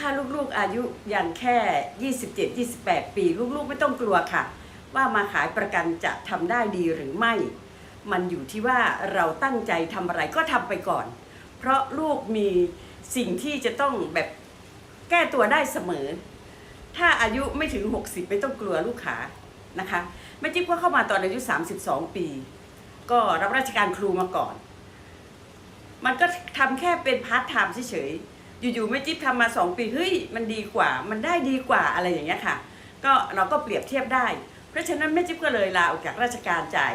ถ้าลูกๆอายุยังแค่ 27 28 ปี ลูกๆไม่ต้องกลัวค่ะ ว่ามาขายประกันจะทำได้ดีหรือไม่ มันอยู่ที่ว่าเราตั้งใจทำอะไรก็ทำไปก่อน เพราะลูกมีสิ่งที่จะต้องแบบแก้ตัวได้เสมอ ถ้าอายุไม่ถึง 60 ไม่ต้องกลัวลูกขานะคะแม่จิ๊บก็เข้ามาตอนอายุ 32 ปี ก็รับราชการครูมาก่อน มันก็ทำแค่เป็นพาร์ทไทม์เฉยๆ อยู่ๆแม่จิ๊บทำมา2ปีเฮ้ยมันดีกว่า มันได้ดีกว่าอะไรอย่างเงี้ยค่ะ ก็เราก็เปรียบเทียบได้ เพราะฉะนั้นแม่จิ๊บก็เลยลาออกจากราชการจ่าย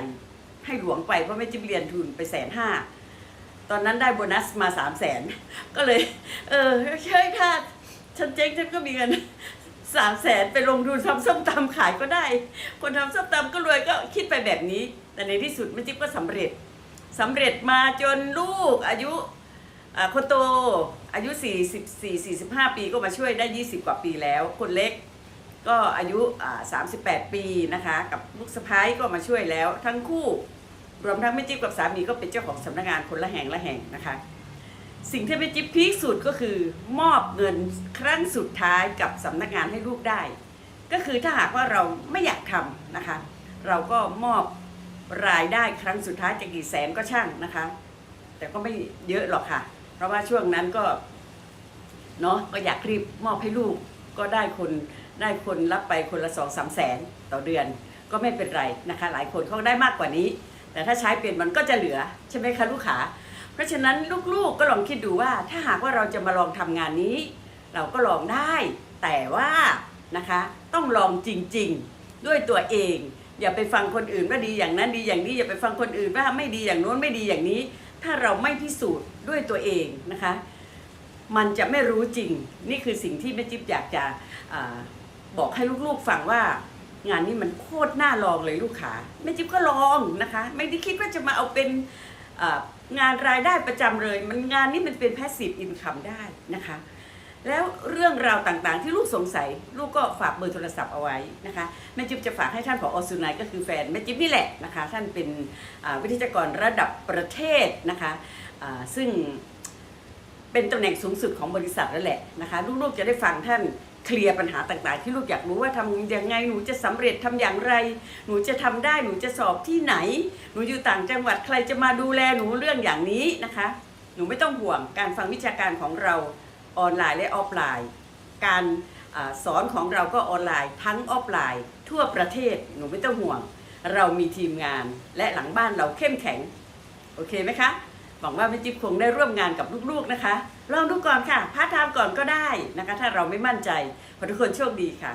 ให้หลวงไปเพราะแม่จิ๊บเรียนทุนไปแสนห้าตอนนั้นได้โบนัสมาสามแสนก็เลย เออเช่วยค่ะฉันเจ๊งฉันก็มีเงินสามแสนไปลงทุนทำส้มตำขายก็ได้ คนทำส้มตำก็รวยก็คิดไปแบบนี้ แต่ในที่สุดแม่จิ๊บก็สำเร็จสำเร็จมาจนลูกอายุ คนโตอายุ 44 45 ปีก็มาช่วยได้ 20 กว่าปีแล้ว คนเล็กก็อายุ 38 ปีนะคะ กับลูกสะพ้ายก็มาช่วยแล้ว ทั้งคู่รวมทั้งแม่จิ๊บกับสามีก็เป็นเจ้าของสำนักงานคนละแห่งละแห่งนะคะ สิ่งที่แม่จิ๊บพีคสุดก็คือ มอบเงินครั้งสุดท้ายกับสำนักงานให้ลูกได้ ก็คือถ้าหากว่าเราไม่อยากทำนะคะ เราก็มอบรายได้ครั้งสุดท้ายจะกี่แสนก็ช่างนะคะ แต่ก็ไม่เยอะหรอกค่ะ เพราะว่าช่วงนั้นก็เนาะก็อยากรีบมอบให้ลูกก็ได้คนได้คนรับไปคนละสองสามแสนต่อเดือน ก็ไม่เป็นไรนะคะ หลายคนเขาได้มากกว่านี้ แต่ถ้าใช้เป็นมันก็จะเหลือใช่ไหมคะลูกค้าเพราะฉะนั้นลูกๆก็ลองคิดดูว่า ถ้าหากว่าเราจะมาลองทำงานนี้ เราก็ลองได้ แต่ว่านะคะต้องลองจริงๆด้วยตัวเอง อย่าไปฟังคนอื่นว่าดีอย่างนั้นดีอย่างนี้อย่าไปฟังคนอื่นว่าไม่ดีอย่างโน้นไม่ดีอย่างนี้ ถ้าเราไม่พิสูจน์ด้วยตัวเองนะคะ มันจะไม่รู้จริง นี่คือสิ่งที่แม่จิ๊บอยากจะอบอกให้ลูกๆฟังว่างานนี้มันโคตรน่าลองเลยลูกค้าแม่จิ๊บก็ลองนะคะ ไม่ได้คิดว่าจะมาเอาเป็นงานรายได้ประจำเลย มันงานนี้มันเป็นแพสซีฟอินคัมได้นะคะ แล้วเรื่องราวต่างๆ ที่ลูกสงสัย ลูกก็ฝากเบอร์โทรศัพท์เอาไว้นะคะแม่จิ๊บจะฝากให้ท่านผออสุนัยก็คือแฟนแม่จิ๊บนี่แหละนะคะ ท่านเป็นวิทยากรระดับประเทศนะคะซึ่งเป็นตำแหน่งสูงสุดของบริษัทแล้วแหละนะคะลูกๆจะได้ฟังท่านเคลียร์ปัญหาต่างๆ ที่ลูกอยากรู้ว่าทำยังไงหนูจะสำเร็จทำอย่างไร หนูจะทำได้หนูจะสอบที่ไหน หนูอยู่ต่างจังหวัดใครจะมาดูแลหนูเรื่องอย่างนี้นะคะ หนูไม่ต้องห่วงการฟังวิชาการของเรา ออนไลน์และออฟไลน์ การอสอนของเราก็ออนไลน์ทั้งออฟไลน์ ทั่วประเทศหนูไม่ต้องห่วง เรามีทีมงานและหลังบ้านเราเข้มแข็ง โอเคไหมคะหวังว่าพี่จิ๊บคงได้ร่วมงานกับลูกๆนะคะ ลองดูก่อนค่ะพาร์ทไทม์ก่อนก็ได้นะคะ ถ้าเราไม่มั่นใจขอทุกคนโชคดีค่ะ